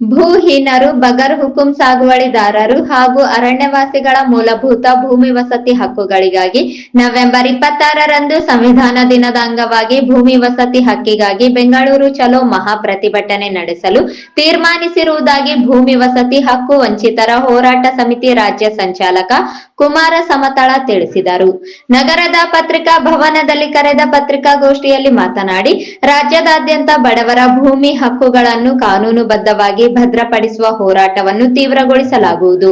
ಭೂಹೀನರು, ಬಗರ್ ಹುಕುಂ ಸಾಗುವಳಿದಾರರು ಹಾಗೂ ಅರಣ್ಯವಾಸಿಗಳ ಮೂಲಭೂತ ಭೂಮಿ ವಸತಿ ಹಕ್ಕುಗಳಿಗಾಗಿ ನವೆಂಬರ್ ಇಪ್ಪತ್ತಾರರಂದು ಸಂವಿಧಾನ ದಿನದ ಅಂಗವಾಗಿ ಭೂಮಿ ವಸತಿ ಹಕ್ಕಿಗಾಗಿ ಬೆಂಗಳೂರು ಚಲೋ ಮಹಾ ಪ್ರತಿಭಟನೆ ನಡೆಸಲು ತೀರ್ಮಾನಿಸಿರುವುದಾಗಿ ಭೂಮಿ ವಸತಿ ಹಕ್ಕು ವಂಚಿತರ ಹೋರಾಟ ಸಮಿತಿ ರಾಜ್ಯ ಸಂಚಾಲಕ ಕುಮಾರ ಸಮತಳ ತಿಳಿಸಿದರು. ನಗರದ ಪತ್ರಿಕಾ ಭವನದಲ್ಲಿ ಕರೆದ ಪತ್ರಿಕಾಗೋಷ್ಠಿಯಲ್ಲಿ ಮಾತನಾಡಿ, ರಾಜ್ಯದಾದ್ಯಂತ ಬಡವರ ಭೂಮಿ ಹಕ್ಕುಗಳನ್ನು ಕಾನೂನುಬದ್ಧವಾಗಿ ಭದ್ರಪಡಿಸುವ ಹೋರಾಟವನ್ನು ತೀವ್ರಗೊಳಿಸಲಾಗುವುದು.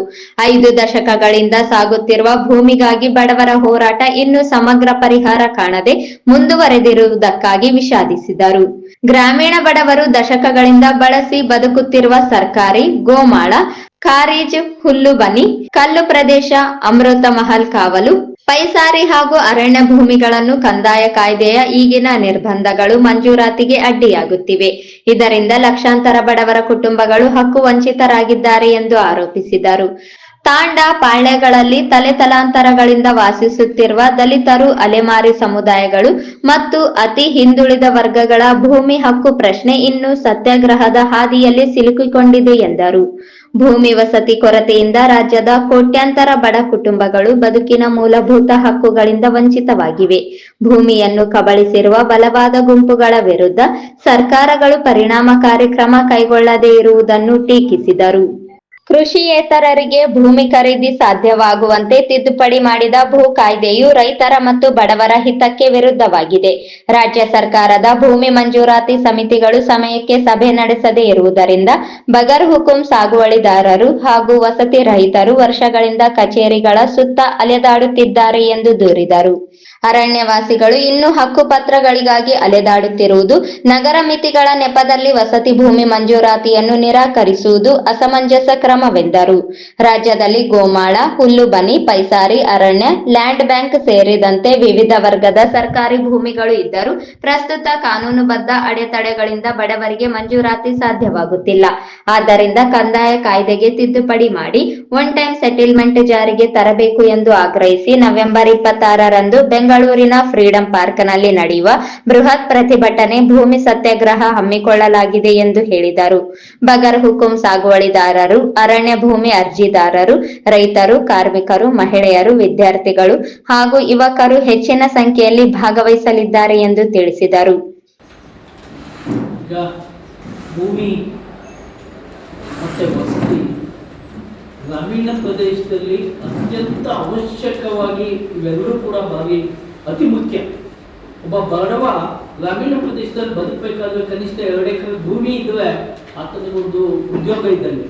ಐದು ದಶಕಗಳಿಂದ ಸಾಗುತ್ತಿರುವ ಭೂಮಿಗಾಗಿ ಬಡವರ ಹೋರಾಟ ಇನ್ನೂ ಸಮಗ್ರ ಪರಿಹಾರ ಕಾಣದೆ ಮುಂದುವರೆದಿರುವುದಕ್ಕಾಗಿ ವಿಷಾದಿಸಿದರು. ಗ್ರಾಮೀಣ ಬಡವರು ದಶಕಗಳಿಂದ ಬಳಸಿ ಬದುಕುತ್ತಿರುವ ಸರ್ಕಾರಿ ಗೋಮಾಳ ಕಾರೇಜ್ ಹುಲ್ಲುಬನಿ, ಕಲ್ಲು ಪ್ರದೇಶ, ಅಮೃತ ಮಹಲ್ ಕಾವಲು, ಪೈಸಾರಿ ಹಾಗೂ ಅರಣ್ಯ ಭೂಮಿಗಳನ್ನು ಕಂದಾಯ ಕಾಯ್ದೆಯ ಈಗಿನ ನಿರ್ಬಂಧಗಳು ಮಂಜೂರಾತಿಗೆ ಅಡ್ಡಿಯಾಗುತ್ತಿವೆ. ಇದರಿಂದ ಲಕ್ಷಾಂತರ ಬಡವರ ಕುಟುಂಬಗಳು ಹಕ್ಕು ವಂಚಿತರಾಗಿದ್ದಾರೆ ಎಂದು ಆರೋಪಿಸಿದರು. ತಾಂಡ ಪಾಳ್ಯಗಳಲ್ಲಿ ತಲೆ ತಲಾಂತರಗಳಿಂದ ವಾಸಿಸುತ್ತಿರುವ ದಲಿತರು, ಅಲೆಮಾರಿ ಸಮುದಾಯಗಳು ಮತ್ತು ಅತಿ ಹಿಂದುಳಿದ ವರ್ಗಗಳ ಭೂಮಿ ಹಕ್ಕು ಪ್ರಶ್ನೆ ಇನ್ನು ಸತ್ಯಾಗ್ರಹದ ಹಾದಿಯಲ್ಲಿ ಸಿಲುಕಿಕೊಂಡಿದೆ ಎಂದರು. ಭೂಮಿ ವಸತಿ ಕೊರತೆಯಿಂದ ರಾಜ್ಯದ ಕೋಟ್ಯಾಂತರ ಬಡ ಕುಟುಂಬಗಳು ಬದುಕಿನ ಮೂಲಭೂತ ಹಕ್ಕುಗಳಿಂದ ವಂಚಿತವಾಗಿವೆ. ಭೂಮಿಯನ್ನು ಕಬಳಿಸಿರುವ ಬಲವಾದ ಗುಂಪುಗಳ ವಿರುದ್ಧ ಸರ್ಕಾರಗಳು ಪರಿಣಾಮಕಾರಿ ಕ್ರಮ ಕೈಗೊಳ್ಳದೇ ಇರುವುದನ್ನು ಟೀಕಿಸಿದರು. ಕೃಷಿಯೇತರರಿಗೆ ಭೂಮಿ ಖರೀದಿ ಸಾಧ್ಯವಾಗುವಂತೆ ತಿದ್ದುಪಡಿ ಮಾಡಿದ ಭೂ ಕಾಯ್ದೆಯು ರೈತರ ಮತ್ತು ಬಡವರ ಹಿತಕ್ಕೆ ವಿರುದ್ಧವಾಗಿದೆ. ರಾಜ್ಯ ಸರ್ಕಾರದ ಭೂಮಿ ಮಂಜೂರಾತಿ ಸಮಿತಿಗಳು ಸಮಯಕ್ಕೆ ಸಭೆ ನಡೆಸದೇ ಇರುವುದರಿಂದ ಬಗರ್ ಹುಕುಂ ಸಾಗುವಳಿದಾರರು ಹಾಗೂ ವಸತಿ ರಹಿತರು ವರ್ಷಗಳಿಂದ ಕಚೇರಿಗಳ ಸುತ್ತ ಅಲೆದಾಡುತ್ತಿದ್ದಾರೆ ಎಂದು ದೂರಿದರು. ಅರಣ್ಯವಾಸಿಗಳು ಇನ್ನೂ ಹಕ್ಕುಪತ್ರಗಳಿಗಾಗಿ ಅಲೆದಾಡುತ್ತಿರುವುದು, ನಗರ ಮಿತಿಗಳ ನೆಪದಲ್ಲಿ ವಸತಿ ಭೂಮಿ ಮಂಜೂರಾತಿಯನ್ನು ನಿರಾಕರಿಸುವುದು ಅಸಮಂಜಸ ಕ್ರಮವೆಂದರು. ರಾಜ್ಯದಲ್ಲಿ ಗೋಮಾಳ, ಹುಲ್ಲುಬನಿ, ಪೈಸಾರಿ, ಅರಣ್ಯ, ಲ್ಯಾಂಡ್ ಬ್ಯಾಂಕ್ ಸೇರಿದಂತೆ ವಿವಿಧ ವರ್ಗದ ಸರ್ಕಾರಿ ಭೂಮಿಗಳು ಇದ್ದರೂ ಪ್ರಸ್ತುತ ಕಾನೂನುಬದ್ಧ ಅಡೆತಡೆಗಳಿಂದ ಬಡವರಿಗೆ ಮಂಜೂರಾತಿ ಸಾಧ್ಯವಾಗುತ್ತಿಲ್ಲ. ಆದ್ದರಿಂದ ಕಂದಾಯ ಕಾಯ್ದೆಗೆ ತಿದ್ದುಪಡಿ ಮಾಡಿ, ಒನ್ ಟೈಮ್ ಸೆಟಲ್ಮೆಂಟ್ ಜಾರಿಗೆ ತರಬೇಕು ಎಂದು ಆಗ್ರಹಿಸಿ ನವೆಂಬರ್ ಇಪ್ಪತ್ತಾರರಂದು ಬೆಂಗಳೂರಿನ ಫ್ರೀಡಂ ಪಾರ್ಕ್ನಲ್ಲಿ ನಡೆಯುವ ಬೃಹತ್ ಪ್ರತಿಭಟನೆ ಭೂಮಿ ಸತ್ಯಾಗ್ರಹ ಹಮ್ಮಿಕೊಳ್ಳಲಾಗಿದೆ ಎಂದು ಹೇಳಿದರು. ಬಗರ್ ಹುಕುಂ ಸಾಗುವಳಿದಾರರು, ಅರಣ್ಯ ಭೂಮಿ ಅರ್ಜಿದಾರರು, ರೈತರು, ಕಾರ್ಮಿಕರು, ಮಹಿಳೆಯರು, ವಿದ್ಯಾರ್ಥಿಗಳು ಹಾಗೂ ಯುವಕರು ಹೆಚ್ಚಿನ ಸಂಖ್ಯೆಯಲ್ಲಿ ಭಾಗವಹಿಸಲಿದ್ದಾರೆ ಎಂದು ತಿಳಿಸಿದರು. ಭೂಮಿ ಮತ್ತೆ ವಸತಿ ಗ್ರಾಮೀಣ ಪ್ರದೇಶದಲ್ಲಿ ಅತ್ಯಂತ ಅವಶ್ಯಕವಾಗಿ ಇವೆಲ್ಲರೂ ಕೂಡ ಭಾರಿ ಅತಿ ಮುಖ್ಯ. ಒಬ್ಬ ಬಡವ ಗ್ರಾಮೀಣ ಪ್ರದೇಶದಲ್ಲಿ ಬದುಕಬೇಕಾದ್ರೆ ಕನಿಷ್ಠ ಎರಡು ಎಕರೆ ಭೂಮಿ ಆತನಿಗೆ ಒಂದು ಉದ್ಯೋಗ ಇದ್ದಲ್ಲಿ.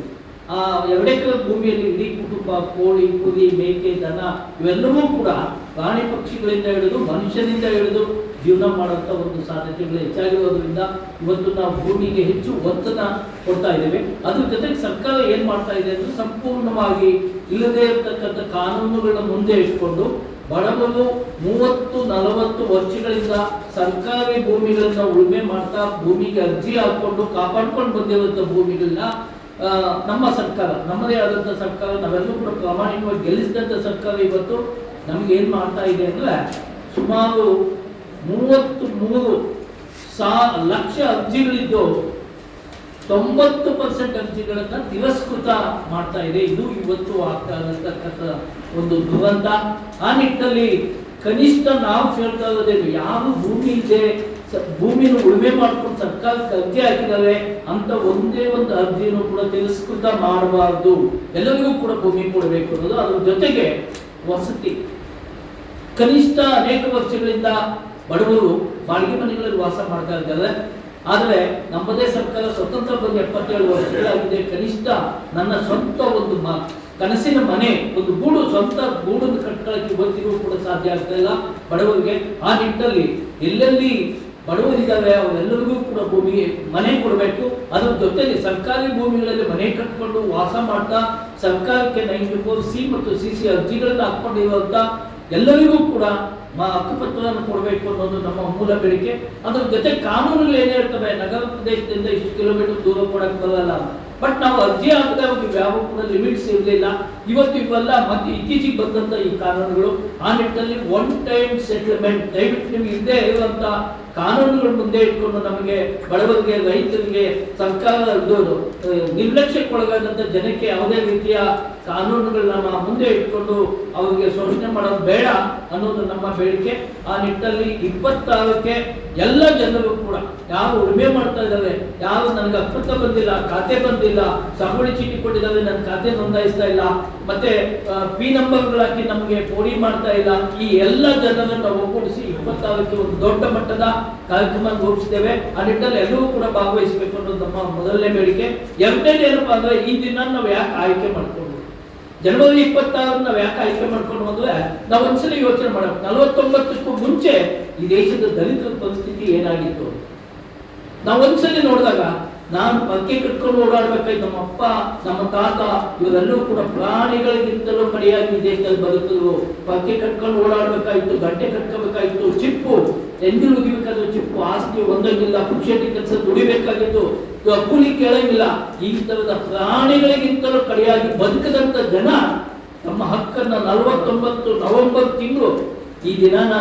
ಆ ಎರಡು ಎಕರೆ ಭೂಮಿಯಲ್ಲಿ ಇಡೀ ಕುಟುಂಬ, ಕೋಳಿ, ಕುರಿ, ಮೇಕೆ, ದನ ಇವೆಲ್ಲವೂ ಕೂಡ ಪ್ರಾಣಿ ಪಕ್ಷಿಗಳಿಂದ ಹಿಡಿದು ಮನುಷ್ಯನಿಂದ ಹಿಡಿದು ಜೀವನ ಮಾಡುವಂಥ ಒಂದು ಸಾಧ್ಯತೆಗಳು ಹೆಚ್ಚಾಗಿರೋದ್ರಿಂದ ಇವತ್ತು ನಾವು ಭೂಮಿಗೆ ಹೆಚ್ಚು ಒತ್ತನ್ನು ಕೊಡ್ತಾ ಇದ್ದೇವೆ. ಅದ್ರ ಜೊತೆಗೆ ಸರ್ಕಾರ ಏನ್ ಮಾಡ್ತಾ ಇದೆ ಅಂದ್ರೆ ಸಂಪೂರ್ಣವಾಗಿ ಇಲ್ಲದೇ ಇರತಕ್ಕಂಥ ಕಾನೂನುಗಳನ್ನ ಮುಂದೆ ಇಟ್ಕೊಂಡು ಬಡವರು ಮೂವತ್ತು, ನಲವತ್ತು ವರ್ಷಗಳಿಂದ ಸರ್ಕಾರಿ ಭೂಮಿಗಳನ್ನ ಉಳುಮೆ ಮಾಡ್ತಾ ಭೂಮಿಗೆ ಅರ್ಜಿ ಹಾಕೊಂಡು ಕಾಪಾಡ್ಕೊಂಡು ಬಂದಿರುವಂಥ ಭೂಮಿಗಳನ್ನ ನಮ್ಮ ಸರ್ಕಾರ, ನಮ್ಮದೇ ಆದಂಥ ಸರ್ಕಾರ, ನಾವೆಲ್ಲರೂ ಕೂಡ ಪ್ರಾಮಾಣಿಕವಾಗಿ ಗೆಲ್ಲಿಸಿದಂಥ ಸರ್ಕಾರ ಇವತ್ತು ನಮ್ಗೆ ಏನ್ ಮಾಡ್ತಾ ಇದೆ ಅಂದ್ರೆ ಸುಮಾರು ಮೂವತ್ತು ಮೂರು ಸಾ, ಲಕ್ಷ ಅರ್ಜಿಗಳಿದ್ದು ತೊಂಬತ್ತು ಪರ್ಸೆಂಟ್ ಅರ್ಜಿಗಳನ್ನು ತಿರಸ್ಕೃತ ಮಾಡ್ತಾ ಇದೆ. ಇದು ಇವತ್ತು ಆಗ್ತಾ ಇರತಕ್ಕಂಥ ಒಂದು ದುರಂತ. ಆ ನಿಟ್ಟಿನಲ್ಲಿ ಕನಿಷ್ಠ ನಾವು ಹೇಳ್ತಾ ಇರೋದೇನು ಯಾರು ಭೂಮಿ ಇದೆ ಭೂಮಿನ ಉಳುಮೆ ಮಾಡ್ಕೊಂಡು ಸರ್ಕಾರಕ್ಕೆ ಅರ್ಜಿ ಹಾಕಿದ್ದಾರೆ ಅಂತ ಒಂದೇ ಒಂದು ಅರ್ಜಿಯನ್ನು ಕೂಡ ತಿರಸ್ಕೃತ ಮಾಡಬಾರ್ದು. ಎಲ್ಲರಿಗೂ ಕೂಡ ಭೂಮಿ ಕೊಡಬೇಕು ಅನ್ನೋದು ಅದ್ರ ಜೊತೆಗೆ ವಸತಿ. ಕನಿಷ್ಠ ಅನೇಕ ವರ್ಷಗಳಿಂದ ಬಡವರು ಬಾಡಿಗೆ ಮನೆಗಳಲ್ಲಿ ವಾಸ ಮಾಡ್ತಾ ಇದ್ದಾರೆ. ಆದರೆ ನಮ್ಮದೇ ಸರ್ಕಾರ ಸ್ವತಂತ್ರ ಬಂದು ಎಪ್ಪತ್ತೇಳು ವರ್ಷಗಳಾಗಿದೆ. ಕನಿಷ್ಠ ನನ್ನ ಸ್ವಂತ ಒಂದು ಕನಸಿನ ಮನೆ, ಒಂದು ಗೂಡು, ಸ್ವಂತ ಗೂಡನ್ನು ಕಟ್ಕೊಳ್ಳಕ್ಕೆ ಇವತ್ತಿಗೂ ಕೂಡ ಸಾಧ್ಯ ಆಗ್ತಾ ಇಲ್ಲ. ಬಡವರಿಗೆ ಆ ನಿಟ್ಟಲ್ಲಿ ಎಲ್ಲೆಲ್ಲಿ ಬಡವರಿದ್ದಾರೆ ಅವರೆಲ್ಲರಿಗೂ ಕೂಡ ಭೂಮಿಗೆ ಮನೆ ಕೊಡಬೇಕು. ಅದರ ಜೊತೆಗೆ ಸರ್ಕಾರಿ ಭೂಮಿಗಳಲ್ಲಿ ಮನೆ ಕಟ್ಕೊಂಡು ವಾಸ ಮಾಡ್ತಾ, ಸರ್ಕಾರಕ್ಕೆ ಫೋರ್ ಸಿ ಮತ್ತು ಸಿ ಸಿ ಅರ್ಜಿಗಳನ್ನ ಹಾಕೊಂಡಿರುವಂತ ಎಲ್ಲರಿಗೂ ಕೂಡ ಹಕ್ಕುಪತ್ರವನ್ನು ಕೊಡಬೇಕು ಅನ್ನೋದು ನಮ್ಮ ಮೂಲ ಬೇಡಿಕೆ. ಅದರ ಜೊತೆ ಕಾನೂನುಗಳು ಏನೇ ಇರ್ತವೆ ನಗರ ಪ್ರದೇಶದಿಂದ ಇಷ್ಟು ಕಿಲೋಮೀಟರ್ ದೂರ ಕೊಡಕ್ಕೆ ಬರಲ್ಲ. ಬಟ್ ನಾವು ಅರ್ಜಿ ಹಾಕಿದಾಗ ಒಂದು ಕೂಡ ಲಿಮಿಟ್ಸ್ ಇರಲಿಲ್ಲ. ಇವತ್ತು ಇವೆಲ್ಲ ಮತ್ತೆ ಇತ್ತೀಚೆಗೆ ಬಂದಂತ ಈ ಕಾನೂನುಗಳು, ಆ ನಿಟ್ಟಿನಲ್ಲಿ ಒನ್ ಟೈಮ್ ಸೆಟಲ್ಮೆಂಟ್ ದಯವಿಟ್ಟು ನಿಮ್ಗೆ ಇಲ್ಲದೆ ಇರುವಂಥ ಕಾನೂನುಗಳ ಮುಂದೆ ಇಟ್ಕೊಂಡು ನಮಗೆ ಬಡವರಿಗೆ, ರೈತರಿಗೆ ಸರ್ಕಾರ ನಿರ್ಲಕ್ಷ್ಯಕ್ಕೊಳಗಾದಂಥ ಜನಕ್ಕೆ ಯಾವುದೇ ರೀತಿಯ ಕಾನೂನುಗಳನ್ನ ಮುಂದೆ ಇಟ್ಕೊಂಡು ಅವರಿಗೆ ಶೋಷಣೆ ಮಾಡೋದು ಬೇಡ ಅನ್ನೋದು ನಮ್ಮ ಬೇಡಿಕೆ. ಆ ನಿಟ್ಟಲ್ಲಿ ಇಪ್ಪತ್ತಾರಕ್ಕೆ ಎಲ್ಲ ಜನರು ಕೂಡ ಯಾರು ವಿಮೆ ಮಾಡ್ತಾ ಇದ್ದಾರೆ, ಯಾರು ನನಗೆ ಅಪ್ಪತ್ತ ಬಂದಿಲ್ಲ, ಖಾತೆ ಬಂದಿಲ್ಲ ಸಾಗುವಳಿ ಚೀಟಿ ಕೊಟ್ಟಿದ್ದಾರೆ, ನನ್ನ ಖಾತೆ ನೋಂದಾಯಿಸ್ತಾ ಇಲ್ಲ. ಮತ್ತೆ ಪಿ ನಂಬರ್ಗಳಾಕಿ ನಮಗೆ ಪೋಡಿ ಮಾಡ್ತಾ ಇಲ್ಲ. ಈ ಎಲ್ಲ ಜನರನ್ನು ಒಗ್ಗೂಡಿಸಿ ಇಪ್ಪತ್ತಾರಕ್ಕೆ ಒಂದು ದೊಡ್ಡ ಮಟ್ಟದ ಕಾರ್ಯಕ್ರಮ ರೂಪಿಸಿದ್ದೇವೆ. ಆ ನಿಟ್ಟಲ್ಲಿ ಎಲ್ಲರೂ ಕೂಡ ಭಾಗವಹಿಸಬೇಕು ಅನ್ನೋದು ನಮ್ಮ ಮೊದಲನೇ ಬೇಡಿಕೆ. ಎರಡನೇದು ಏನಪ್ಪಾ ಅಂದ್ರೆ, ಈ ದಿನ ನಾವು ಯಾಕೆ ಆಯ್ಕೆ ಮಾಡ್ಕೊಂಡು? ಜನವರಿ ಇಪ್ಪತ್ತಾರು ನಾವು ಯಾಕೆ ಆಯ್ಕೆ ಮಾಡ್ಕೊಂಡು ಹೋದ್ರೆ ನಾವು ಒಂದ್ಸಲ ಯೋಚನೆ ಮಾಡಬೇಕು. ನಲವತ್ತೊಂಬತ್ತಕ್ಕೂ ಮುಂಚೆ ಈ ದೇಶದ ದಲಿತರ ಪರಿಸ್ಥಿತಿ ಏನಾಗಿತ್ತು? ನಾವು ಒಂದ್ಸಲಿ ನೋಡಿದಾಗ ನಾನು ಪಕ್ಕೆ ಕಟ್ಕೊಂಡು ಓಡಾಡ್ಬೇಕಾಯ್ತು ನಮ್ಮ ಅಪ್ಪ, ನಮ್ಮ ತಾತ, ಇವರೆಲ್ಲರೂ ಕೂಡ ಪ್ರಾಣಿಗಳಿಗಿಂತಲೂ ಕಡೆಯಾಗಿ ದೇಶದಲ್ಲಿ ಬದುಕಿದ್ರು. ಪಕ್ಕೆ ಕಟ್ಕೊಂಡು ಓಡಾಡ್ಬೇಕಾಯ್ತು, ಗಂಟೆ ಕಟ್ಕೋಬೇಕಾಯ್ತು, ಚಿಪ್ಪು ಎಂದಿರು ಉಗಿಬೇಕಾದ್ರು ಚಿಪ್ಪು ಆಸ್ತಿ ಒಂದಂಗಿಲ್ಲ ಪುಕ್ಷಟಿ ಕೆಲಸ ದುಡಿಬೇಕಾಗಿತ್ತು. ಕೂಲಿ ಕೇಳಂಗಿಲ್ಲ. ಈ ತರದ ಪ್ರಾಣಿಗಳಿಗಿಂತಲೂ ಕಡೆಯಾಗಿ ಬದುಕದಂತ ಜನ ನಮ್ಮ ಹಕ್ಕನ್ನ ನಲವತ್ತೊಂಬತ್ತು ನವೆಂಬರ್ ತಿಂಗಳು, ಈ ದಿನಾನ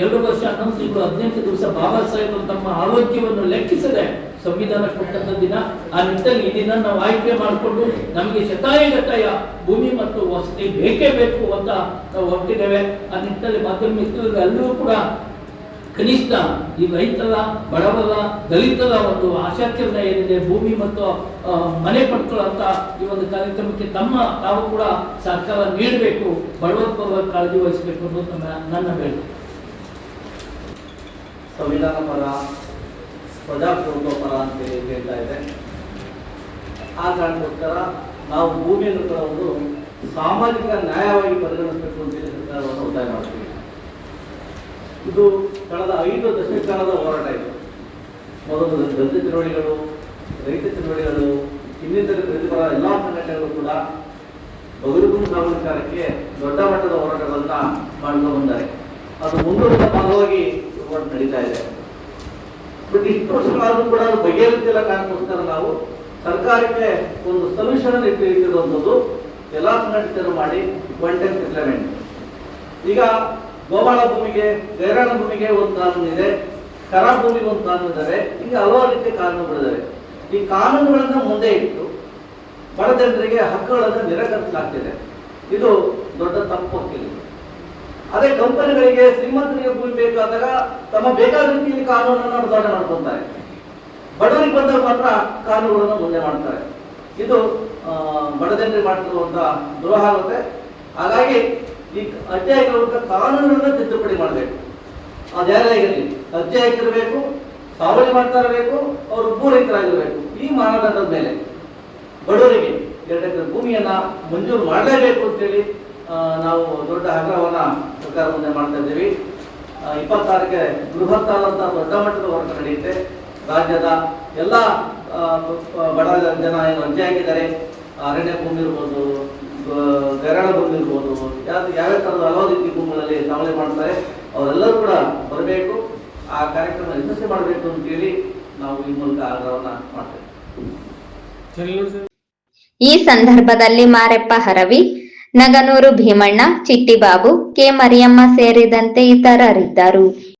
ಎರಡು ವರ್ಷ, ಹನ್ನೊಂದು ತಿಂಗಳು, ಹದಿನೆಂಟು ದಿವಸ ಬಾಬಾ ಸಾಹೇಬ್ ತಮ್ಮ ಆರೋಗ್ಯವನ್ನು ಲೆಕ್ಕಿಸದೆ ಸಂವಿಧಾನ ಕೊಟ್ಟಂತ ದಿನ, ಆ ನಿಟ್ಟಲ್ಲಿ ಈ ದಿನ ನಾವು ಆಯ್ಕೆ ಮಾಡಿಕೊಂಡು ನಮಗೆ ಶತಾಯಗತಾಯ ಭೂಮಿ ಮತ್ತು ವಸತಿ ಬೇಕೇ ಬೇಕು ಅಂತ ನಾವು ಹೊರಟಿದ್ದೇವೆ. ಆ ನಿಟ್ಟಲ್ಲಿ ಮಾಧ್ಯಮ ಮಿತ್ರರು ಎಲ್ಲರೂ ಕೂಡ ಕನಿಷ್ಠ ಈ ರೈತರ, ಬಡವರ, ದಲಿತರ ಒಂದು ಆಶಾಕಿರಣ ಏನಿದೆ, ಭೂಮಿ ಮತ್ತು ಮನೆ ಪಡ್ಕೊಳ್ಳುವಂತ ಈ ಒಂದು ಕಾರ್ಯಕ್ರಮಕ್ಕೆ ತಮ್ಮ ತಾವು ಕೂಡ ಸರ್ಕಾರ ನೀಡಬೇಕು, ಬಡವರ ಕಾಳಜಿ ವಹಿಸಬೇಕು ಅನ್ನೋದು ನನ್ನ ನನ್ನ ಬೇಡಿಕೆ. ಸಂವಿಧಾನ ಪರ ಪ್ರಜಾಪ್ರಭುತ್ವ ಪರ ಅಂತ ಹೇಳಿ ಹೇಳ್ತಾ ಇದೆ. ಆ ಕಾರಣಕ್ಕೋಸ್ಕರ ನಾವು ಭೂಮಿಯನ್ನು ಕೂಡ ಒಂದು ಸಾಮಾಜಿಕ ನ್ಯಾಯವಾಗಿ ಪರಿಗಣಿಸಬೇಕು ಅಂತ ಹೇಳಿ ಸರ್ಕಾರವನ್ನು ಒತ್ತಾಯ ಮಾಡ್ತೀವಿ. ಇದು ಕಳೆದ ಐದು ದಶಕಾಲದ ಹೋರಾಟ ಇದು. ಮೊದಲು ದಲಿತ ಚಳವಳಿಗಳು ರೈತ ಚಳವಳಿಗಳು ಇನ್ನಿತರ ಪ್ರತಿಪರ ಎಲ್ಲ ಸಂಘಟನೆಗಳು ಕೂಡ ಬಗುರುಗು ಸಾಮಾಜಿಕಕ್ಕೆ ದೊಡ್ಡ ಮಟ್ಟದ ಹೋರಾಟಗಳನ್ನು ಮಾಡ್ಕೊಂಡು ಬಂದ್ದಾರೆ ಅದು ಮುಂದುವರಿದ ಭಾಗವಾಗಿ ಹೋರಾಟ ನಡೀತಾ ಇದೆ. ಬಟ್ ಇಷ್ಟು ವರ್ಷಗಳಾದ್ರೂ ಕೂಡ ಅದು ಬಗೆಹರಿತಿಲ್ಲ ಕಾರಣಕ್ಕೋಸ್ಕರ ನಾವು ಸರ್ಕಾರಕ್ಕೆ ಒಂದು ಸೊಲ್ಯೂಷನ್ ಇಟ್ಟಿರುವಂಥದ್ದು ಎಲ್ಲ ಸಂಘಟಿತರು ಮಾಡಿ ಟೈಮ್ ಸೆಟ್ಲ್ಮೆಂಟ್ ಈಗ ಗೋಮಾಳ ಭೂಮಿಗೆ ಗೈರಾಣ ಭೂಮಿಗೆ ಒಂದು ಕಾನೂನು ಇದೆ ಕರ ಭೂಮಿಗೆ ಒಂದು ಕಾನೂನು ಇದ್ದಾರೆ ಹೀಗೆ ಹಲವಾರು ರೀತಿಯ ಕಾನೂನುಗಳಿದ್ದಾರೆ ಈ ಕಾನೂನುಗಳನ್ನು ಮುಂದೆ ಇಟ್ಟು ಬಡ ಜನರಿಗೆ ಹಕ್ಕುಗಳನ್ನು ನಿರಾಕರಿಸಲಾಗ್ತಿದೆ. ಇದು ದೊಡ್ಡ ತಪ್ಪು ಅದೇ ಕಂಪನಿಗಳಿಗೆ ಶ್ರೀಮಂತರಿಗೆ ಭೂಮಿ ಬೇಕಾದಾಗ ತಮ್ಮ ಬೇಕಾದ ರೀತಿಯಲ್ಲಿ ಕಾನೂನನ್ನು ಬದಲಾವಣೆ ಮಾಡ್ಕೊಂತಾರೆ ಬಡವರಿಗೆ ಬಂದಾಗ ಮಾತ್ರ ಕಾನೂನುಗಳನ್ನು ಮುಂದೆ ಮಾಡ್ತಾರೆ. ಇದು ಆ, ಬಡ ಜನರಿಗೆ ಮಾಡ್ತಿರುವಂತ ದ್ರೋಹ ಆಗುತ್ತೆ. ಹಾಗಾಗಿ ಈ ಅರ್ಜಿ ಕಾನೂನನ್ನು ಕಾನೂನುಗಳನ್ನ ತಿದ್ದುಪಡಿ ಮಾಡಬೇಕು. ಅದು ಯಾರೇ ಆಗಿರಲಿ ಅರ್ಜಿ ಹಾಕಿರಬೇಕು ಸಾವಳಿ ಮಾಡ್ತಾ ಇರಬೇಕು ಅವರು ಪೂರೈತರಾಗಿರಬೇಕು ಈ ಮಾನದಂಡದ ಮೇಲೆ ಬಡವರಿಗೆ ಎರಡು ಎಕರೆ ಭೂಮಿಯನ್ನ ಮಂಜೂರು ಮಾಡಲೇಬೇಕು ಅಂತೇಳಿ ಆ, ನಾವು ದೊಡ್ಡ ಆಗ್ರಹವನ್ನ ಸರ್ಕಾರ ಮುಂದೆ ಮಾಡ್ತಾ ಇದ್ದೀವಿ. ಇಪ್ಪತ್ತಾರಕ್ಕೆ ಆದಂತಹ ದೊಡ್ಡ ಮಟ್ಟದ ಹೋರಾಟ ನಡೆಯುತ್ತೆ. ರಾಜ್ಯದ ಎಲ್ಲ ಬಡ ಜನ ಏನು ಅರ್ಜಿ ಹಾಕಿದ್ದಾರೆ. ಅರಣ್ಯ ಭೂಮಿ ಇರ್ಬೋದು ಗರಣ ಗರಳ ಭೂಮಿ ಇರ್ಬೋದು ಯಾವ ಯಾವ ಥರದ ಹಲವಾರು ರೀತಿ ಭೂಮಿಗಳಲ್ಲಿ ಸಾವಳಿ ಮಾಡ್ತಾರೆ. ಅವರೆಲ್ಲರೂ ಕೂಡ ಬರಬೇಕು. ಆ ಕಾರ್ಯಕ್ರಮ ಯಶಸ್ವಿ ಮಾಡಬೇಕು ಅಂತೇಳಿ ನಾವು ಈ ಮೂಲಕ ಆಗ್ರಹವನ್ನ ಮಾಡ್ತೇವೆ. ಈ ಸಂದರ್ಭದಲ್ಲಿ ಮಾರೆಪ್ಪ ಹರವಿ ನಗನೂರು ಭೀಮಣ್ಣ ಚಿಟ್ಟಿಬಾಬು ಕೆ. ಮರಿಯಮ್ಮ ಸೇರಿದಂತೆ ಇತರರಿದ್ದರು.